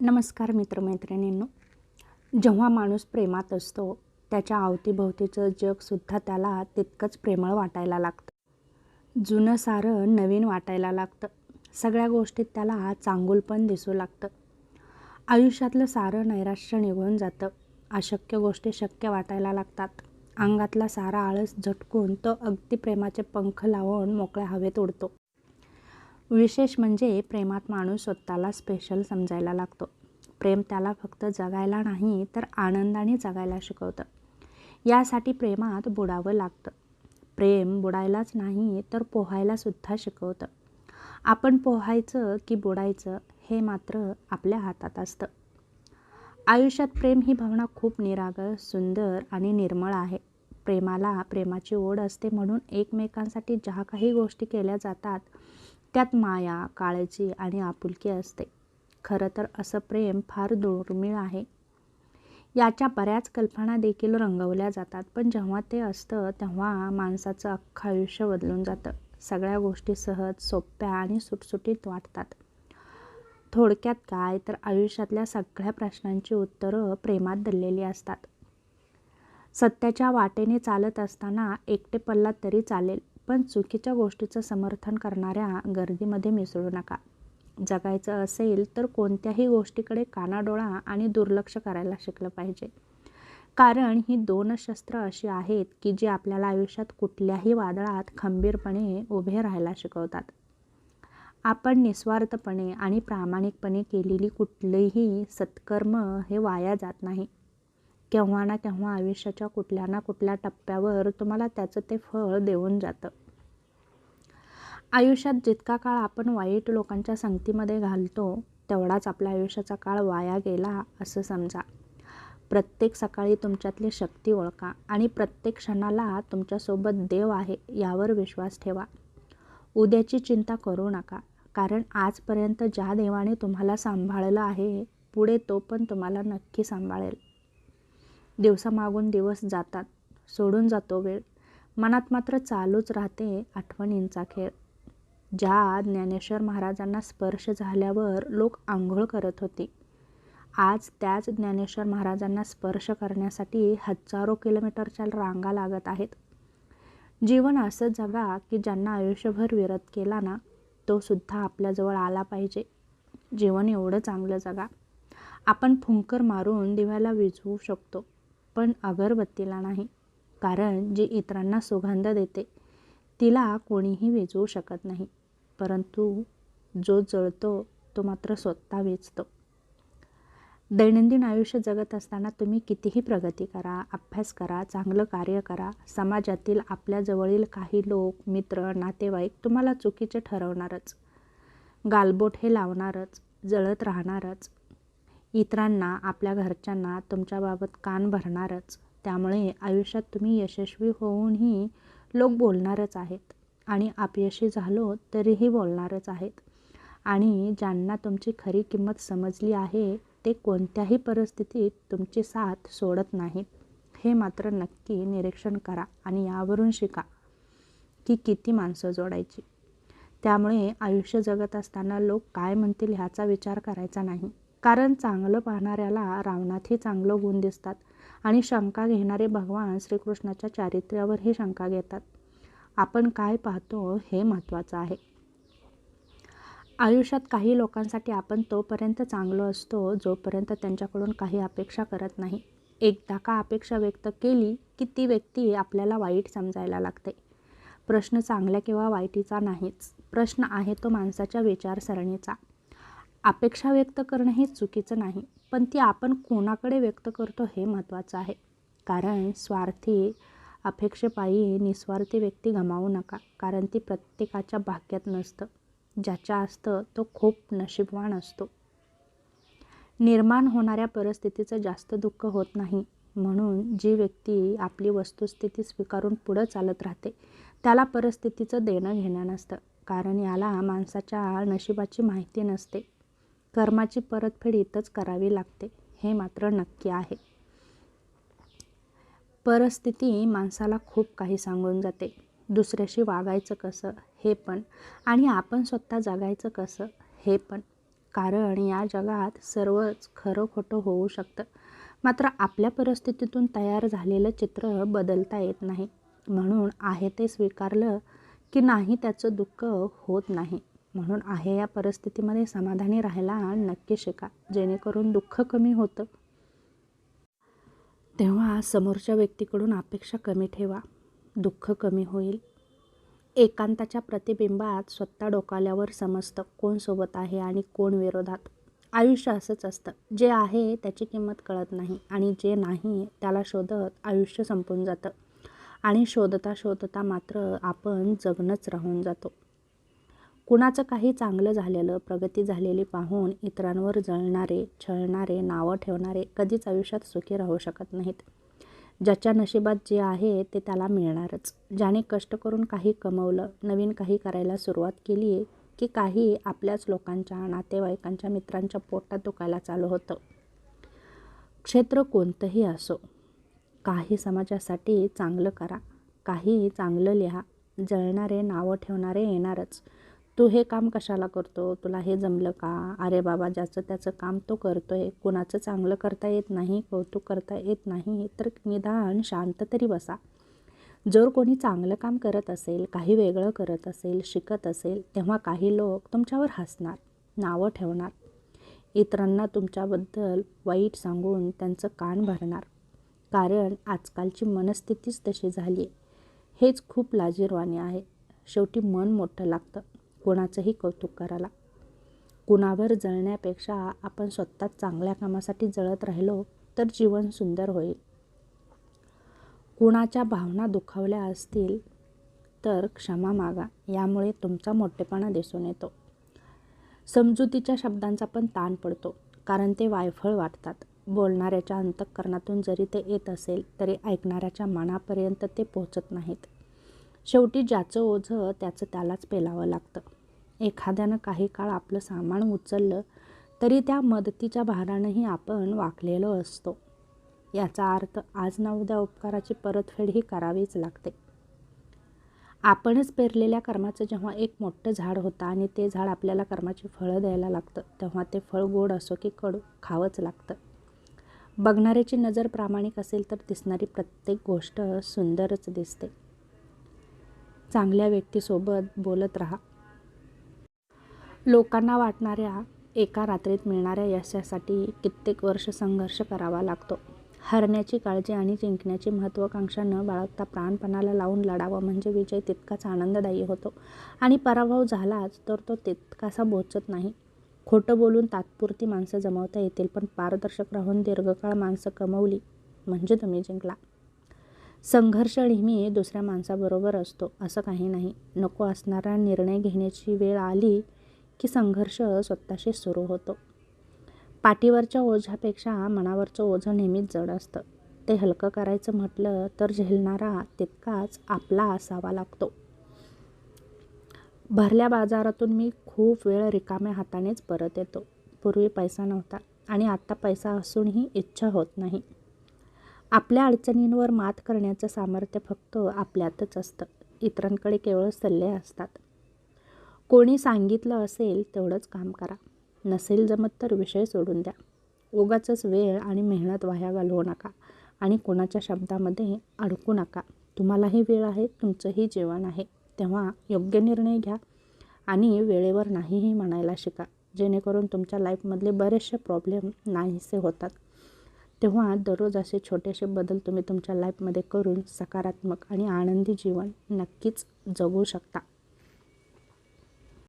नमस्कार मित्रमैत्रिणींनो. जेव्हा माणूस प्रेमात असतो त्याच्या अवतीभोवतीचं जगसुद्धा त्याला तितकंच प्रेमळ वाटायला लागतं. जुनं सारं नवीन वाटायला लागतं. सगळ्या गोष्टीत त्याला चांगुलपण दिसू लागतं. आयुष्यातलं सारं नैराश्य निघून जातं. अशक्य गोष्टी शक्य वाटायला लागतात. अंगातला सारा आळस झटकून तो अगदी प्रेमाचे पंख लावून मोकळ्या हवेत उडतो. विशेष म्हणजे प्रेमात माणूस स्वतःला स्पेशल समजायला लागतो. प्रेम त्याला फक्त जगायला नाही तर आनंदाने जगायला शिकवतं. यासाठी प्रेमात बुडावं लागतं. प्रेम बुडायलाच नाही तर पोहायलासुद्धा शिकवतं. आपण पोहायचं की बुडायचं हे मात्र आपल्या हातात असतं. आयुष्यात प्रेम ही भावना खूप निरागळ सुंदर आणि निर्मळ आहे. प्रेमाला प्रेमाची ओढ असते म्हणून एकमेकांसाठी ज्या काही गोष्टी केल्या जातात त्यात माया काळजी आणि आपुलकी असते. खरं तर असं प्रेम फार दुर्मिळ आहे. याच्या बऱ्याच कल्पना देखील रंगवल्या जातात पण जेव्हा ते असतं तेव्हा माणसाचं अख्खं आयुष्य बदलून जातं. सगळ्या गोष्टी सहज सोप्या आणि सुटसुटीत वाटतात. थोडक्यात काय? तर आयुष्यातल्या सगळ्या प्रश्नांची उत्तरं प्रेमात दडलेली असतात. सत्याच्या वाटेने चालत असताना एकटे पल्ला तरी चालेल. पण चुकीच्या गोष्टीचं समर्थन करणाऱ्या गर्दीमध्ये मिसळू नका. जगायचं असेल तर कोणत्याही गोष्टीकडे कानाडोळा आणि दुर्लक्ष करायला शिकलं पाहिजे. कारण ही दोन शस्त्र अशी आहेत की जी आपल्याला आयुष्यात कुठल्याही वादळात खंबीरपणे उभे राहायला शिकवतात. आपण निस्वार्थपणे आणि प्रामाणिकपणे केलेली कुठलेही सत्कर्म हे वाया जात नाही. केव्हा ना केव्हा आयुष्याच्या कुठल्या ना कुठल्या टप्प्यावर तुम्हाला त्याचं ते फळ देऊन जातं. आयुष्यात जितका काळ आपण वाईट लोकांच्या संगतीमध्ये घालतो तेवढाच आपल्या आयुष्याचा काळ वाया गेला असं समजा. प्रत्येक सकाळी तुमच्यातली शक्ती ओळखा आणि प्रत्येक क्षणाला तुमच्यासोबत देव आहे यावर विश्वास ठेवा. उद्याची चिंता करू नका कारण आजपर्यंत ज्या देवाने तुम्हाला सांभाळलं आहे पुढे तो पण तुम्हाला नक्की सांभाळेल. दिवसामागून दिवस जातात. सोडून जातो वेळ. मनात मात्र चालूच राहते आठवणींचा खेळ. ज्या ज्ञानेश्वर महाराजांना स्पर्श झाल्यावर लोक आंघोळ करत होते. आज त्याच ज्ञानेश्वर महाराजांना स्पर्श करण्यासाठी हजारो किलोमीटरच्या रांगा लागत आहेत. जीवन असं जगा की ज्यांना आयुष्यभर विरत केला ना तो सुद्धा आपल्याजवळ आला पाहिजे. जीवन एवढं चांगलं जगा. आपण फुंकर मारून दिव्याला विझवू शकतो. पण अगरबत्तीला नाही कारण जी इतरांना सुगंध देते तिला कोणीही वेचवू शकत नाही. परंतु जो जळतो तो मात्र स्वतः वेचतो. दैनंदिन आयुष्य जगत असताना तुम्ही कितीही प्रगती करा अभ्यास करा चांगलं कार्य करा समाजातील आपल्याजवळील काही लोक मित्र नातेवाईक तुम्हाला चुकीचे ठरवणारच. गालबोट हे लावणारच जळत राहणारच. इतरांना आपल्या घरच्यांना तुमच्याबाबत कान भरणारच. त्यामुळे आयुष्यात तुम्ही यशस्वी होऊनही लोक बोलणारच आहेत. आणि अपयशी झालो तरीही बोलणारच आहेत. आणि ज्यांना तुमची खरी किंमत समजली आहे ते कोणत्याही परिस्थितीत तुमची साथ सोडत नाहीत. हे मात्र नक्की निरीक्षण करा आणि यावरून शिका की किती माणसं जोडायची. त्यामुळे आयुष्य जगत असताना लोक काय म्हणतील ह्याचा विचार करायचा नाही. कारण चांगलं पाहणाऱ्याला रावणातही चांगलं गुण दिसतात आणि शंका घेणारे भगवान श्रीकृष्णाच्या चारित्र्यावरही शंका घेतात. आपण काय पाहतो हे महत्त्वाचं आहे. आयुष्यात काही लोकांसाठी आपण तोपर्यंत चांगलो असतो जोपर्यंत त्यांच्याकडून काही अपेक्षा करत नाही. एकदा का अपेक्षा व्यक्त केली की ती व्यक्ती आपल्याला वाईट समजायला लागते. प्रश्न चांगल्या किंवा वाईटीचा नाहीच. प्रश्न आहे तो माणसाच्या विचारसरणीचा. अपेक्षा व्यक्त करणं हे चुकीचं नाही पण ती आपण कोणाकडे व्यक्त करतो हे महत्त्वाचं आहे. कारण स्वार्थी अपेक्षेपायी निस्वार्थी व्यक्ती गमावू नका कारण ती प्रत्येकाच्या भाग्यात नसतं. ज्याच्या असतं तो खूप नशीबवान असतो. निर्माण होणाऱ्या परिस्थितीचं जास्त दुःख होत नाही. म्हणून जी व्यक्ती आपली वस्तुस्थिती स्वीकारून पुढं चालत राहते त्याला परिस्थितीचं देणं घेणं नसतं कारण याला माणसाच्या नशिबाची माहिती नसते. कर्माची परतफेड इथंच करावी लागते हे मात्र नक्की आहे. परिस्थिती माणसाला खूप काही सांगून जाते. दुसऱ्याशी वागायचं कसं हे पण. आणि आपण स्वतः जगायचं कसं हे पण. कारण या जगात सर्वच खरं खोटं होऊ शकतं. मात्र आपल्या परिस्थितीतून तयार झालेलं चित्र बदलता येत नाही. म्हणून आहे ते स्वीकारलं की नाही त्याचं दुःख होत नाही. म्हणून आहे या परिस्थितीमध्ये समाधानी राहायला नक्की शिका. जेणेकरून दुःख कमी होतं. तेव्हा समोरच्या व्यक्तीकडून अपेक्षा कमी ठेवा. दुःख कमी होईल. एकांताच्या प्रतिबिंबात स्वतः डोकावल्यावर समजतं कोण सोबत आहे आणि कोण विरोधात. आयुष्य असंच असतं. जे आहे त्याची किंमत कळत नाही आणि जे नाही त्याला शोधत आयुष्य संपून जातं. आणि शोधता शोधता मात्र आपण जगणंच राहून जातो. कुणाचं काही चांगलं झालेलं प्रगती झालेली पाहून इतरांवर जळणारे छळणारे नावं ठेवणारे कधीच आयुष्यात सुखी राहू शकत नाहीत. ज्याच्या नशिबात जे आहे ते त्याला मिळणारच. ज्याने कष्ट करून काही कमवलं नवीन काही करायला सुरुवात केली की काही आपल्याच लोकांच्या नातेवाईकांच्या मित्रांच्या पोटात दुखायला चालू होतं. क्षेत्र कोणतंही असो काही समाजासाठी चांगलं करा काही चांगलं लिहा जळणारे नावं ठेवणारे येणारच. तू हे काम कशाला करतो? तुला हे जमलं का? अरे बाबा ज्याचं त्याचं काम तो करतो आहे कुणाचं चांगलं करता येत नाही कौतुक करता येत नाही तर निदान शांत तरी बसा. जर कोणी चांगलं काम करत असेल काही वेगळं करत असेल शिकत असेल तेव्हा काही लोक तुमच्यावर हसणार नावं ठेवणार. इतरांना तुमच्याबद्दल वाईट सांगून त्यांचं कान भरणार. कारण आजकालची मनस्थितीच तशी झाली आहे हेच खूप लाजीरवाणी आहे. शेवटी मन मोठं लागतं. कोणाचंही कौतुक करायला. कुणावर जळण्यापेक्षा आपण स्वतः चांगल्या कामासाठी जळत राहिलो तर जीवन सुंदर होईल. कुणाच्या भावना दुखावल्या असतील तर क्षमा मागा यामुळे तुमचा मोठेपणा दिसून येतो. समजुतीच्या शब्दांचा पण ताण पडतो कारण ते वायफळ वाटतात. बोलणाऱ्याच्या अंतःकरणातून जरी ते येत असेल तरी ऐकणाऱ्याच्या मनापर्यंत ते पोचत नाहीत. शेवटी ज्याचं ओझं त्याचं त्यालाच पेलावं लागतं. एखाद्यानं काही काळ आपलं सामान उचललं तरी त्या मदतीच्या भारानंही आपण वाकलेलो असतो. याचा अर्थ आज ना उद्या उपकाराची परतफेड ही करावीच लागते. आपणच पेरलेल्या कर्माचं जेव्हा एक मोठं झाड होतं आणि ते झाड आपल्याला कर्माची फळं द्यायला लागतं तेव्हा ते फळ गोड असो की कडू खावंच लागतं. बघणाऱ्याची नजर प्रामाणिक असेल तर दिसणारी प्रत्येक गोष्ट सुंदरच दिसते. चांगल्या व्यक्तीसोबत बोलत राहा. लोकांना वाटणाऱ्या एका रात्रीत मिळणाऱ्या यशासाठी कित्येक वर्ष संघर्ष करावा लागतो. हरण्याची काळजी आणि जिंकण्याची महत्त्वाकांक्षा न बाळगता प्राणपणाला लावून लढावं म्हणजे विजय तितकाच आनंददायी होतो. आणि पराभव झालाच तर तो तितकासा बोचत नाही. खोटं बोलून तात्पुरती माणसं जमवता येतील पण पारदर्शक राहून दीर्घकाळ माणसं कमवली म्हणजे तुम्ही जिंकला. संघर्ष नेहमी दुसऱ्या माणसाबरोबर असतो असं काही नाही. नको असणारा निर्णय घेण्याची वेळ आली की संघर्ष स्वतःशी सुरू होतो. पाठीवरच्या ओझ्यापेक्षा मनावरचं ओझं नेहमीच जड असतं. ते हलकं करायचं म्हटलं तर झेलणारा तितकाच आपला असावा लागतो. भरल्या बाजारातून मी खूप वेळ रिकाम्या हातानेच परत येतो. पूर्वी पैसा नव्हता आणि आत्ता पैसा असूनही इच्छा होत नाही. आपल्या अडचणींवर मात करण्याचं सामर्थ्य फक्त आपल्यातच असतं. इतरांकडे केवळ सल्ले असतात. कोणी सांगितलं असेल तेवढंच काम करा. नसेल जमत तर विषय सोडून द्या. उगाचच वेळ आणि मेहनत वाया घालवू नका आणि कोणाच्या शब्दामध्ये अडकू नका. तुम्हालाही वेळ आहे तुमचंही जेवण आहे. तेव्हा योग्य निर्णय घ्या आणि वेळेवर नाहीही म्हणायला शिका. जेणेकरून तुमच्या लाईफमधले बरेचसे प्रॉब्लेम नाहीसे होतात. तेव्हा दररोज असे छोटेसे बदल तुम्ही तुमच्या लाईफमध्ये करून सकारात्मक आणि आनंदी जीवन नक्कीच जगू शकता.